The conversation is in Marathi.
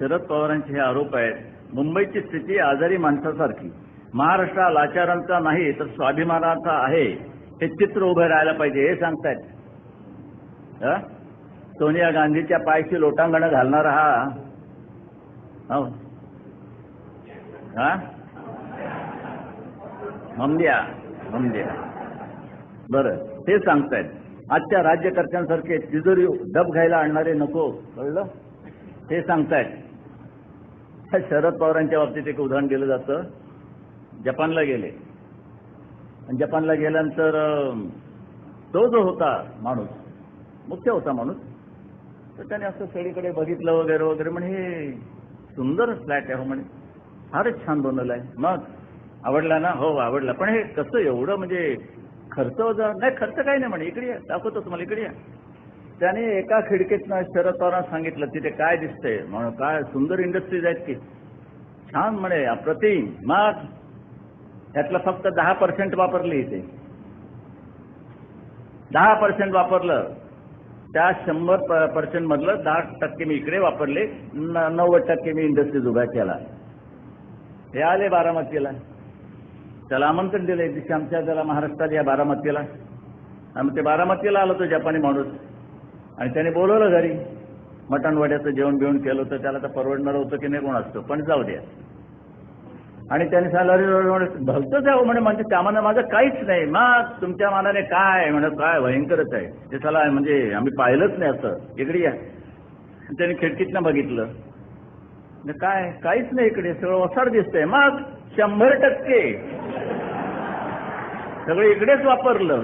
शरद पवारांचे हे आरोप आहेत. मुंबईची स्थिती आजारी माणसासारखी. महाराष्ट्र लाचारांचा नाही तर स्वाभिमानाचा आहे. हे चित्र उभं राहायला पाहिजे हे सांगतायत. सोनिया गांधीच्या पायशी लोटांगण घालणारा हा? हो. हा. ममद्या ममद्या बरं ते सांगतायत. आजच्या राज्यकर्त्यांसारखे तिजोरी डब घ्यायला आणणारे नको कळलं? ते सांगतायत. शरद पवारांच्या बाबतीत एक उदाहरण दिलं जातं. जपानला गेले. आणि जपानला गेल्यानंतर तो जो होता माणूस मुख्य होता माणूस तर त्याने असं सगळीकडे बघितलं वगैरे वगैरे म्हणे हे सुंदर फ्लॅट आहे हो म्हणे. फारच छान बनवलं आहे. मग आवडला ना? हो आवडला. पण हे कसं एवढं म्हणजे खर्च वजा नाही खर्च काही नाही म्हणे. इकडे या दाखवतो तुम्हाला इकडे या. त्याने एका खिडकीतनं शरद पवारांना सांगितलं तिथे काय दिसतंय? म्हणून काय सुंदर इंडस्ट्रीज आहेत की? छान म्हणे अप्रतिम मग त्यातलं फक्त दहा पर्सेंट वापरली इथे. दहा पर्सेंट वापरलं. त्या शंभर पर्सेंट मधलं दहा टक्के मी इकडे वापरले नव्वद टक्के मी इंडस्ट्रीज उभ्या केला हे आले बारामतीला. त्याला आमंत्रण दिलं एक दिवशी आमच्या त्याला महाराष्ट्रात या बारामतीला. आम्ही ते बारामतीला आलो तो जपानी माणूस. आणि त्याने बोलवलं घरी. मटणवाड्याचं जेवण बिवण केलं होतं त्याला तर परवडणार होतं की नाही कोण असतं पण जाऊ द्या आणि त्याने सांगितलं अरे आहे म्हणे म्हणजे त्या माझं काहीच नाही. मग तुमच्या मानाने काय? म्हणत म्हणे काय भयंकरच आहे. ते चला म्हणजे आम्ही पाहिलंच नाही असं. इकडे या. आणि त्याने खिडकीतनं बघितलं. काय? काहीच नाही इकडे. सगळं ओसाड दिसतंय. मग शंभर टक्के. सगळं इकडेच वापरलं.